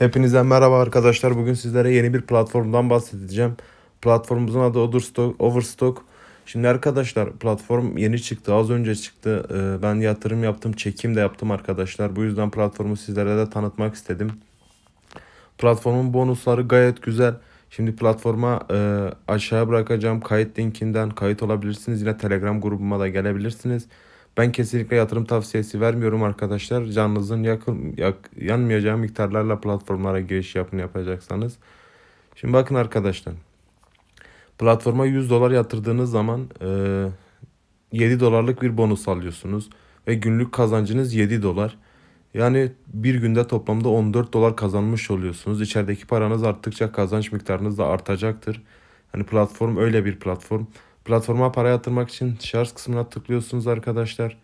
Hepinize merhaba arkadaşlar. Bugün sizlere yeni bir platformdan bahsedeceğim. Platformumuzun adı Overstock. Overstock. Şimdi arkadaşlar platform yeni çıktı. Az önce çıktı. Ee, Ben yatırım yaptım. Çekim de yaptım arkadaşlar. Bu yüzden platformu sizlere de tanıtmak istedim. Platformun bonusları gayet güzel. Şimdi platforma e, aşağıya bırakacağım kayıt linkinden kayıt olabilirsiniz. Yine Telegram grubuma da gelebilirsiniz. Ben kesinlikle yatırım tavsiyesi vermiyorum arkadaşlar. Canınızın yakın yak- yanmayacağı miktarlarla platformlara giriş yapın yapacaksanız. Şimdi bakın arkadaşlar. Platforma 100 dolar yatırdığınız zaman e, 7 dolarlık bir bonus alıyorsunuz. Ve günlük kazancınız 7 dolar. Yani bir günde toplamda 14 dolar kazanmış oluyorsunuz. İçerideki paranız arttıkça kazanç miktarınız da artacaktır. Hani platform öyle bir platform. Platforma para yatırmak için şarj kısmına tıklıyorsunuz arkadaşlar.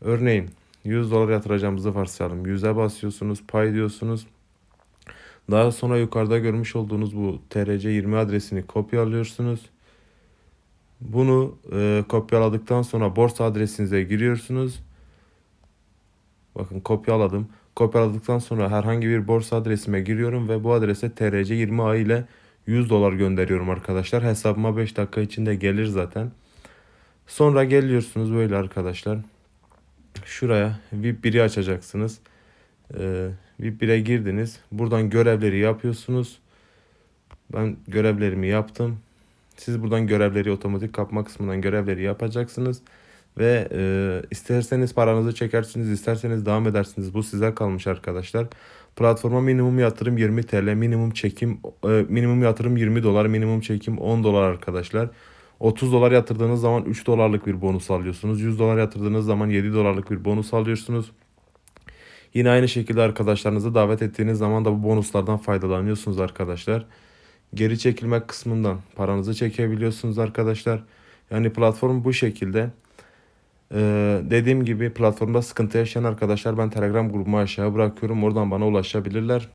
Örneğin 100 dolar yatıracağımızı varsayalım. 100'e basıyorsunuz, pay diyorsunuz. Daha sonra yukarıda görmüş olduğunuz bu TRC20 adresini kopyalıyorsunuz. Bunu e, kopyaladıktan sonra borsa adresinize giriyorsunuz. Bakın kopyaladım. Kopyaladıktan sonra herhangi bir borsa adresime giriyorum ve bu adrese TRC20A ile 100 dolar gönderiyorum arkadaşlar. Hesabıma 5 dakika içinde gelir zaten. Sonra geliyorsunuz böyle arkadaşlar. Şuraya VIP 1'i açacaksınız. Ee, VIP 1'e girdiniz. Buradan görevleri yapıyorsunuz. Ben görevlerimi yaptım. Siz buradan görevleri otomatik kapma kısmından görevleri yapacaksınız. Ve e, isterseniz paranızı çekersiniz, isterseniz devam edersiniz. Bu size kalmış arkadaşlar. Platforma minimum yatırım 20 TL, minimum çekim e, minimum yatırım 20 dolar, minimum çekim 10 dolar arkadaşlar. 30 dolar yatırdığınız zaman 3 dolarlık bir bonus alıyorsunuz. 100 dolar yatırdığınız zaman 7 dolarlık bir bonus alıyorsunuz. Yine aynı şekilde arkadaşlarınızı davet ettiğiniz zaman da bu bonuslardan faydalanıyorsunuz arkadaşlar. Geri çekilme kısmından paranızı çekebiliyorsunuz arkadaşlar. Yani platform bu şekilde. Ee, dediğim gibi platformda sıkıntı yaşayan arkadaşlar ben Telegram grubumu aşağıya bırakıyorum. Oradan bana ulaşabilirler.